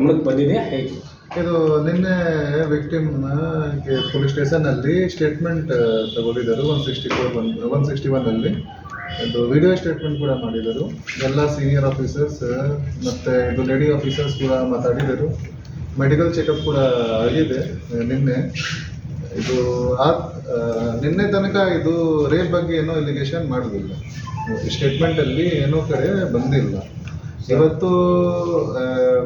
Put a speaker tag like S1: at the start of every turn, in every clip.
S1: ಗಮನಕ್ಕೆ ಬಂದಿದೆ. ಹೇಗೆ?
S2: ಇದು ನಿನ್ನೆ ವಿಕ್ಟಿಮ್ ಪೊಲೀಸ್ ಸ್ಟೇಷನಲ್ಲಿ statement ತಗೊಂಡಿದ್ದರು. One sixty four one one sixty ಒನ್ನಲ್ಲಿ ಇದು ವಿಡಿಯೋ ಸ್ಟೇಟ್ಮೆಂಟ್ ಕೂಡ ಮಾಡಿದರು ಎಲ್ಲ ಸೀನಿಯರ್ ಆಫೀಸರ್ಸ್ ಮತ್ತು ಇದು ಲೇಡಿ ಆಫೀಸರ್ಸ್ ಕೂಡ ಮಾತಾಡಿದರು ಮೆಡಿಕಲ್ ಚೆಕಪ್ ಕೂಡ ಆಗಿದೆ ನಿನ್ನೆ. ಇದು ಆ ಆ, ನಿನ್ನೆ ತನಕ ಇದು ರೇಪ್ ಬಗ್ಗೆ ಏನೋ ಎಲಿಗೇಷನ್ ಮಾಡೋದಿಲ್ಲ. ಸ್ಟೇಟ್ಮೆಂಟಲ್ಲಿ ಏನೋ ಕಡೆ ಬಂದಿಲ್ಲ. ಇವತ್ತು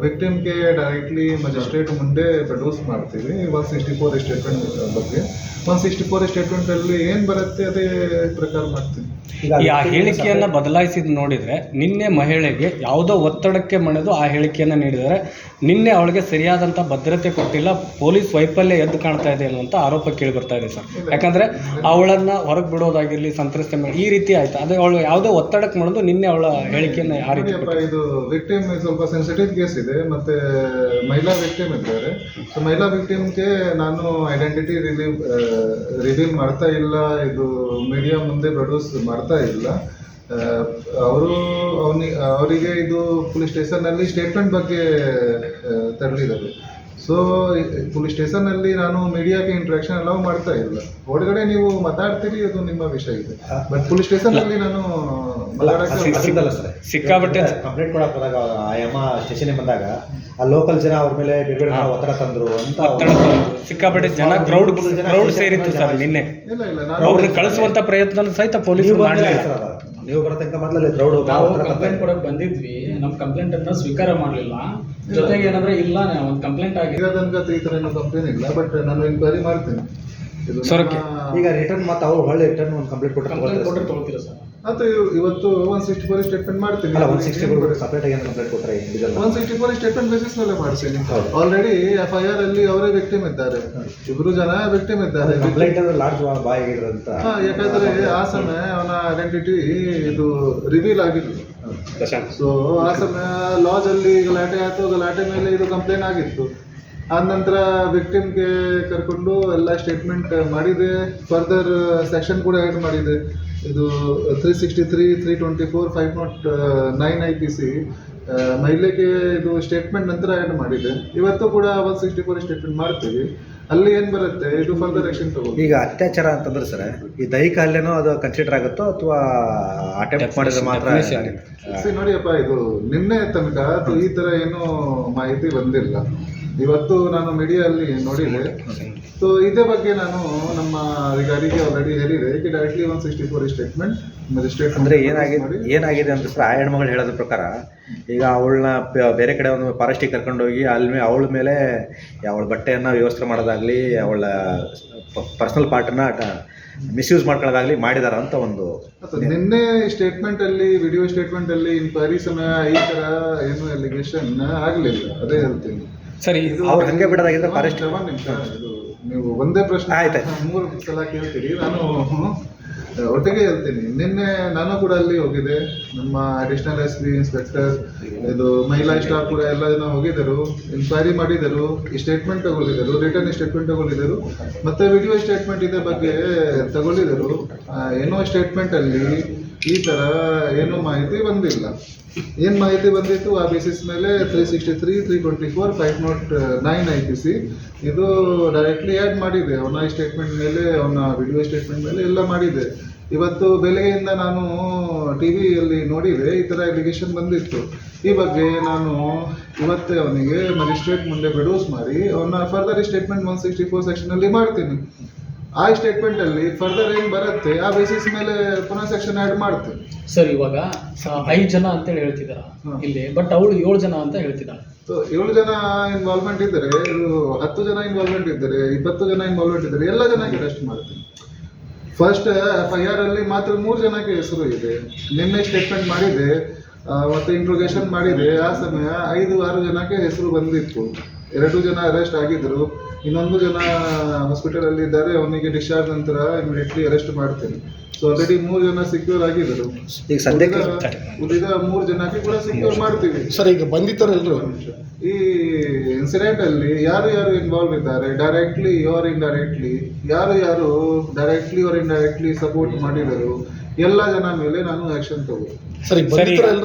S2: ವಿಕ್ಟಿಮ್ಗೆ ಡೈರೆಕ್ಟ್ಲಿ ಮಜಿಸ್ಟ್ರೇಟ್ ಮುಂದೆ ಪ್ರೊಡ್ಯೂಸ್ ಮಾಡ್ತೀವಿ. ಒನ್ ಸಿಕ್ಸ್ಟಿ ಫೋರ್ ಸ್ಟೇಟ್ಮೆಂಟ್ ಬಗ್ಗೆ. ಒನ್ ಸಿಕ್ಸ್ಟಿ ಫೋರ್ ಸ್ಟೇಟ್ಮೆಂಟಲ್ಲಿ ಏನು ಬರುತ್ತೆ ಅದೇ ಪ್ರಕಾರ ಮಾಡ್ತೀವಿ.
S1: ಈ ಆ ಹೇಳಿಕೆಯನ್ನ ಬದಲಾಯಿಸಿದ್ ನೋಡಿದ್ರೆ ನಿನ್ನೆ ಮಹಿಳೆಗೆ ಯಾವುದೋ ಒತ್ತಡಕ್ಕೆ ಮಣಿದು ಆ ಹೇಳಿಕೆಯನ್ನ ನೀಡಿದರೆ ನಿನ್ನೆ ಅವಳಿಗೆ ಸರಿಯಾದಂಥ ಭದ್ರತೆ ಕೊಟ್ಟಿಲ್ಲ ಪೊಲೀಸ್ ವೈಫಲ್ಯ ಎದ್ದು ಕಾಣ್ತಾ ಇದೆ ಅನ್ನುವಂಥ ಆರೋಪ ಕೇಳಿ ಬರ್ತಾ ಇದೆ ಸರ್. ಯಾಕಂದ್ರೆ ಅವಳನ್ನ ಹೊರಗೆ ಬಿಡೋದಾಗಿರ್ಲಿ ಸಂತ್ರಸ್ತೆ ಮೇಲೆ ಈ ರೀತಿ ಆಯ್ತು. ಅದೇ ಅವಳು ಯಾವುದೋ ಒತ್ತಡಕ್ಕೆ ಮಣಿದು ನಿನ್ನೆ ಅವಳ ಹೇಳಿಕೆಯನ್ನು ಆ ರೀತಿ
S2: ಇದು ವಿಕ್ಟಿಮ್ ಸ್ವಲ್ಪ ಸೆನ್ಸಿಟಿವ್ ಕೇಸ್ ಇದೆ. ಮತ್ತೆ ಮಹಿಳಾ ವಿಕ್ಟಿಮ್ ಇದ್ದಾರೆ. ಸೊ ಮಹಿಳಾ ವಿಕ್ಟಿಮ್ಗೆ ನಾನು ಐಡೆಂಟಿಟಿ ರಿಲೀವ್ ರಿವೀಲ್ ಮಾಡ್ತಾ ಇಲ್ಲ. ಇದು ಮೀಡಿಯಾ ಮುಂದೆ ಪ್ರೊಡ್ಯೂಸ್ ಮಾಡ್ತಾ ಇಲ್ಲ. ಅವರು ಅವನಿಗೆ ಅವರಿಗೆ ಇದು ಪೊಲೀಸ್ ಸ್ಟೇಷನ್ನಲ್ಲಿ ಸ್ಟೇಟ್ಮೆಂಟ್ ಬಗ್ಗೆ ತರಲಿದ್ದಾರೆ ಸೊ ಪೊಲೀಸ್ ಸ್ಟೇಷನ್ನಲ್ಲಿ ನಾನು ಮೀಡಿಯಾಗೆ ಇಂಟ್ರಾಕ್ಷನ್ ಅಲೌ ಮಾಡ್ತಾ ಇಲ್ಲ. ಹೊರಗಡೆ ನೀವು ಮಾತಾಡ್ತೀರಿ ಅದು ನಿಮ್ಮ ವಿಷಯ ಇದೆ. ಬಟ್ ಪೊಲೀಸ್ ಸ್ಟೇಷನ್ನಲ್ಲಿ ನಾನು ಸಿಕ್ಕಾಬಟ್ಟೆ
S3: ಸಿಕ್ಕಲ್ಲ ಸರ್.
S1: ಸಿಕ್ಕಾಪಟ್ಟೆ
S3: ಕಂಪ್ಲೇಂಟ್ ಕೊಡಕ್ ಹೋದಾಗ ಆ ಯಮ್ಮ ಸ್ಟೇಷನ್ಗೆ ಬಂದಾಗ ಆ ಲೋಕಲ್ ಜನ ಅವ್ರ ಮೇಲೆ ಬಿಡುಗಡೆ ಒತ್ತಡ ತಂದ್ರು ಅಂತ
S1: ಒತ್ತಡ ಸಿಕ್ಕಾಪಟ್ಟೆ ಜನ ಕ್ರೌಡ್ ಕ್ರೌಡ್ ಸೇರಿತ್ತು ಸರ್ ನಿನ್ನೆ.
S2: ಇಲ್ಲ ಇಲ್ಲ ನಾನು
S1: ಅವ್ರನ್ನ ಕಳಿಸುವಂತ ಪ್ರಯತ್ನ ಸಹಿತ
S3: ಪೊಲೀಸ್
S1: ಪೊಲೀಸರು ಮಾಡಲಿಲ್ಲ.
S3: ನೀವು ಬರತಕ್ಕ ಮೊದಲಲ್ಲಿ ಮೊದಲೇ ಕ್ರೌಡ್
S4: ನಾವು ಕಂಪ್ಲೇಂಟ್ ಕೊಡಕ್ ಬಂದಿದ್ವಿ ನಮ್ಮ ಕಂಪ್ಲೇಂಟ್ ಅನ್ನ ಸ್ವೀಕಾರ ಮಾಡಲಿಲ್ಲ. ಜೊತೆಗೆ ಏನಂದ್ರೆ ಇಲ್ಲ ಒಂದು ಕಂಪ್ಲೇಂಟ್ ಆಗಿದೆ
S2: ತನಕ ಈ ಥರ ಏನೋ ಕಂಪ್ಲೇನ್ ಇಲ್ಲ ಬಟ್ ನಾನು ಎಂಕ್ವೈರಿ ಮಾಡ್ತೀನಿ.
S1: Okay.
S3: ಈಗ ರಿಟರ್ನ್ ಮತ್ತೆ ಅವ್ರು ಹೊಳ್ಳಿ ರಿಟರ್ನ್ ಒಂದು ಕಂಪ್ಲೀಟ್ ಕೊಟ್ಟು
S4: ಕಂಪ್ಲೇಂಟ್ ಕೊಟ್ಟರೆ
S3: ತೊಗೊಳ್ತೀರಾ
S4: ಸರ್?
S2: ಅದು ಇವತ್ತು ಒನ್ ಸಿಕ್ಸ್ಟಿ ಫೋರ್ ಸ್ಟೇಟ್ಮೆಂಟ್ ಮಾಡ್ತೀನಿ.
S3: ಅಲ್ಲ ಒನ್ ಸಿಕ್ಸ್ಟಿ ಸಪ್ರೇಟ್ ಆಗಿ ಕಂಪ್ಲೇಂಟ್ ಕೊಟ್ಟರೆ
S2: one sixty four statement basis ಮೇಲೆ ಮಾಡ್ತೀನಿ. ಆಲ್ರೆಡಿ ಎಫ್ ಐ ಆರ್ ಅಲ್ಲಿ ಅವರೇ ವಿಕ್ಟಿಮ್ ಇದ್ದಾರೆ. ಇಬ್ರು ಜನ ವಿಕ್ಟಿಮ್ ಇದ್ದಾರೆ.
S3: ಕಂಪ್ಲೇಂಟ್ ಅಂದ್ರೆ ಲಾರ್ಜ್ ಬಾಯ್ ಆಗಿರೋದಂತ
S2: ಯಾಕಂದ್ರೆ ಆ ಸಮಯ ಅವನ ಐಡೆಂಟಿಟಿ ಇದು ರಿವೀಲ್ ಆಗಿಲ್ಲ. ಸೊ ಆ ಸಮಯ ಲಾಜ್ ಅಲ್ಲಿ ಗಲಾಟೆ ಆಯ್ತು ಗಲಾಟೆ ಮೇಲೆ ಇದು ಕಂಪ್ಲೇಂಟ್ ಆಗಿತ್ತು. ಆದ ನಂತರ ವಿಕ್ಟಿಮ್ಗೆ ಕರ್ಕೊಂಡು ಎಲ್ಲ ಸ್ಟೇಟ್ಮೆಂಟ್ ಮಾಡಿದೆ. ಫರ್ದರ್ ಸೆಕ್ಷನ್ ಕೂಡ ಆ್ಯಡ್ ಮಾಡಿದೆ. ಇದು three sixty three three twenty four five not nine I P C ಮಹಿಳೆಗೆ ಇದು ಸ್ಟೇಟ್ಮೆಂಟ್ ನಂತರ ಆ್ಯಡ್ ಮಾಡಿದೆ. ಇವತ್ತು ಕೂಡ ಒನ್ ಸಿಕ್ಸ್ಟಿ ಫೋರ್ ಸ್ಟೇಟ್ಮೆಂಟ್ ಮಾಡ್ತೀವಿ. ಅಲ್ಲಿ ಏನು ಬರುತ್ತೆ? ಇದು ಫರ್ದರ್ ಆಕ್ಷನ್ ತಗೋ
S3: ಈಗ ಅತ್ಯಾಚಾರ ಅಂತಂದ್ರೆ ಸರ್ ಈ ದೈಹಿಕ ಹಲ್ಲೆನೋ ಅದು ಕನ್ಸಿಡರ್ ಆಗುತ್ತೋ ಅಥವಾ ಅಟೆಂಪ್ಟ್ ಮಾಡಿದ್ರೆ ಮಾತ್ರ
S2: ನೋಡಿಯಪ್ಪ ಇದು ನಿನ್ನೆ ತನಕ ಈ ತರ ಏನು ಮಾಹಿತಿ ಬಂದಿಲ್ಲ. ಇವತ್ತು ನಾನು ಮೀಡಿಯಲ್ಲಿ ನೋಡಿದೆ. ಸೊ ಇದೇ ಬಗ್ಗೆ ನಾನು ನಮ್ಮ ಅಧಿಕಾರಿಗೆ ಆಲ್ರೆಡಿ ಹೇಳಿದೆ. ಈಗ directly one sixty four statement magistrate
S3: ಅಂದ್ರೆ ಏನಾಗಿದೆ ಏನಾಗಿದೆ ಅಂತ ಆ ಹೆಣ್ಮಗಳು ಹೇಳೋದ್ರ ಪ್ರಕಾರ ಈಗ ಅವಳನ್ನ ಬೇರೆ ಕಡೆ ಒಂದು ಫಾರೆಸ್ಟಿಗೆ ಕರ್ಕೊಂಡು ಹೋಗಿ ಅಲ್ಲಿ ಅವಳ ಮೇಲೆ ಅವಳ ಬಟ್ಟೆಯನ್ನು ವ್ಯವಸ್ಥೆ ಮಾಡೋದಾಗ್ಲಿ ಅವಳ ಪರ್ಸನಲ್ ಪಾರ್ಟನ್ನ ಮಿಸ್ಯೂಸ್ ಮಾಡ್ಕೊಳ್ಳೋದಾಗ್ಲಿ ಮಾಡಿದಾರ ಅಂತ ಒಂದು
S2: ನಿನ್ನೆ ಸ್ಟೇಟ್ಮೆಂಟ್ ಅಲ್ಲಿ ವಿಡಿಯೋ ಸ್ಟೇಟ್ಮೆಂಟ್ ಅಲ್ಲಿ ಇನ್ಕ್ವೈರಿ ಸಮಯ ಈ ತರ ಏನು ಅಲಿಗೇಷನ್ ಆಗ್ಲಿಲ್ಲ. ಅದೇ ಹೇಳ್ತೀನಿ.
S1: ಸರಿ
S3: ಅವ್ರು ಹಂಗೆ ಬಿಡೋದಾಗಿದ್ರೆ ಫಾರೆಸ್ಟ್
S2: ನಿಮಿಷ, ಇದು ನೀವು ಒಂದೇ ಪ್ರಶ್ನೆ
S3: ಆಯ್ತು
S2: ಮೂರು ಸಲ ಕೇಳ್ತೀರಿ ನಾನು ಒಟ್ಟಿಗೆ ಹೇಳ್ತೀನಿ. ನಿನ್ನೆ ನಾನು ಕೂಡ ಅಲ್ಲಿ ಹೋಗಿದ್ದೆ. ನಮ್ಮ ಅಡಿಷನಲ್ ಎಸ್ ಪಿ ಇನ್ಸ್ಪೆಕ್ಟರ್ ಇದು ಮಹಿಳಾ ಸ್ಟಾಫ್ ಕೂಡ ಎಲ್ಲ ಜನ ಹೋಗಿದ್ದರು ಇನ್ಕ್ವೈರಿ ಮಾಡಿದರು ಈ ಸ್ಟೇಟ್ಮೆಂಟ್ ತಗೊಂಡಿದ್ದರು ರಿಟರ್ನ್ ಸ್ಟೇಟ್ಮೆಂಟ್ ತಗೊಂಡಿದ್ದರು ಮತ್ತೆ ವಿಡಿಯೋ ಸ್ಟೇಟ್ಮೆಂಟ್ ಇದ್ರ ಬಗ್ಗೆ ತಗೊಂಡಿದ್ದರು ಏನೋ ಸ್ಟೇಟ್ಮೆಂಟ್ ಅಲ್ಲಿ ಈ ಥರ ಏನು ಮಾಹಿತಿ ಬಂದಿಲ್ಲ. ಏನು ಮಾಹಿತಿ ಬಂದಿತ್ತು? ಆ ಬೇಸಿಸ್ ಮೇಲೆ three sixty three three twenty four five not nine I P C ಇದು ಡೈರೆಕ್ಟ್ಲಿ ಆ್ಯಡ್ ಮಾಡಿದೆ. ಅವನ ಸ್ಟೇಟ್ಮೆಂಟ್ ಮೇಲೆ, ಅವನ ವಿಡಿಯೋ ಸ್ಟೇಟ್ಮೆಂಟ್ ಮೇಲೆ ಎಲ್ಲ ಮಾಡಿದೆ. ಇವತ್ತು ಬೆಳಗ್ಗೆಯಿಂದ ನಾನು ಟಿ ವಿಯಲ್ಲಿ ನೋಡಿದೆ, ಈ ಥರ ಅಪ್ಲಿಕೇಶನ್ ಬಂದಿತ್ತು. ಈ ಬಗ್ಗೆ ನಾನು ಇವತ್ತೇ ಅವನಿಗೆ ಮಜಿಸ್ಟ್ರೇಟ್ ಮುಂದೆ ಪ್ರೊಡ್ಯೂಸ್ ಮಾಡಿ, ಅವನ further statement one sixty four ಸೆಕ್ಷನಲ್ಲಿ ಮಾಡ್ತೀನಿ. ಆ ಸ್ಟೇಟ್ಮೆಂಟ್ ಅಲ್ಲಿ ಫರ್ದರ್ ಏನ್ ಬರುತ್ತೆ ಆ ಬೇಸಿಸ್ ಮೇಲೆ ಪುನಃ ಸೆಕ್ಷನ್ ಆ್ಯಡ್ ಮಾಡ್ತೀವಿ
S4: ಸರ್ ಇವಾಗ ಐದು ಜನ ಅಂತೇಳಿ ಹೇಳ್ತಿದಾರ. ಇಲ್ಲಿ ಬಟ್ ಅವಳು ಏಳು ಜನ ಅಂತ ಹೇಳ್ತಿದಾರೆ
S2: ಸೊ ಏಳು ಜನ ಇನ್ವಾಲ್ವ್ಮೆಂಟ್ ಇದ್ದರೆ ಇದು ಹತ್ತು ಜನ ಇನ್ವಾಲ್ವ್ಮೆಂಟ್ ಇದ್ದಾರೆ ಇಪ್ಪತ್ತು ಜನ ಇನ್ವಾಲ್ವ್ಮೆಂಟ್ ಇದ್ದರೆ ಎಲ್ಲ ಜನಕ್ಕೆ ಅರೆಸ್ಟ್ ಮಾಡ್ತೀನಿ ಫಸ್ಟ್ ಎಫ್ ಐ ಆರ್ ಅಲ್ಲಿ ಮಾತ್ರ ಮೂರು ಜನಕ್ಕೆ ಹೆಸರು ಇದೆ. ನಿನ್ನೆ ಸ್ಟೇಟ್ಮೆಂಟ್ ಮಾಡಿದೆ ಮತ್ತೆ ಇಂಟ್ರೋಗೇಷನ್ ಮಾಡಿದೆ ಆ ಸಮಯ ಐದು ಆರು ಜನಕ್ಕೆ ಹೆಸರು ಬಂದಿತ್ತು. ಎರಡು ಜನ ಅರೆಸ್ಟ್ ಆಗಿದ್ರು. ಇನ್ನೊಂದು ಜನ ಹಾಸ್ಪಿಟಲ್ ಅಲ್ಲಿ ಇದ್ದಾರೆ. ಅವನಿಗೆ ಡಿಸ್ಚಾರ್ಜ್ ನಂತರ ಇಮಿಡಿಯೇಟ್ಲಿ ಅರೆಸ್ಟ್ ಮಾಡ್ತೇನೆ. ಸೊ ಆಲ್ರೆಡಿ ಮೂರು ಜನ ಸಿಕ್ಯೂರ್ ಆಗಿದ್ರು
S3: ಈಗ ಸದ್ಯಕ್ಕೆ
S2: ಉಳಿದ- ಮೂರು ಜನಕ್ಕೆ ಕೂಡ ಸಿಕ್ಯೂರ್ ಮಾಡ್ತೀವಿ.
S5: ಸರ್ ಈಗ ಬಂದಿದ್ದಾರೆಲ್ಲರೂ
S2: ಈ ಇನ್ಸಿಡೆಂಟ್ ಅಲ್ಲಿ ಯಾರು ಯಾರು ಇನ್ವಾಲ್ವ್ ಇದ್ದಾರೆ? ಡೈರೆಕ್ಟ್ಲಿ ಆರ್ ಇಂಡೈರೆಕ್ಟ್ಲಿ ಯಾರು ಯಾರು ಡೈರೆಕ್ಟ್ಲಿ ಆರ್ ಇಂಡೈರೆಕ್ಟ್ಲಿ ಸಪೋರ್ಟ್ ಮಾಡಿದರು? ಎಲ್ಲ ಜನ ಮೇಲೆ ನಾನು ಆಕ್ಷನ್ ತಗೋ
S5: ಸರ್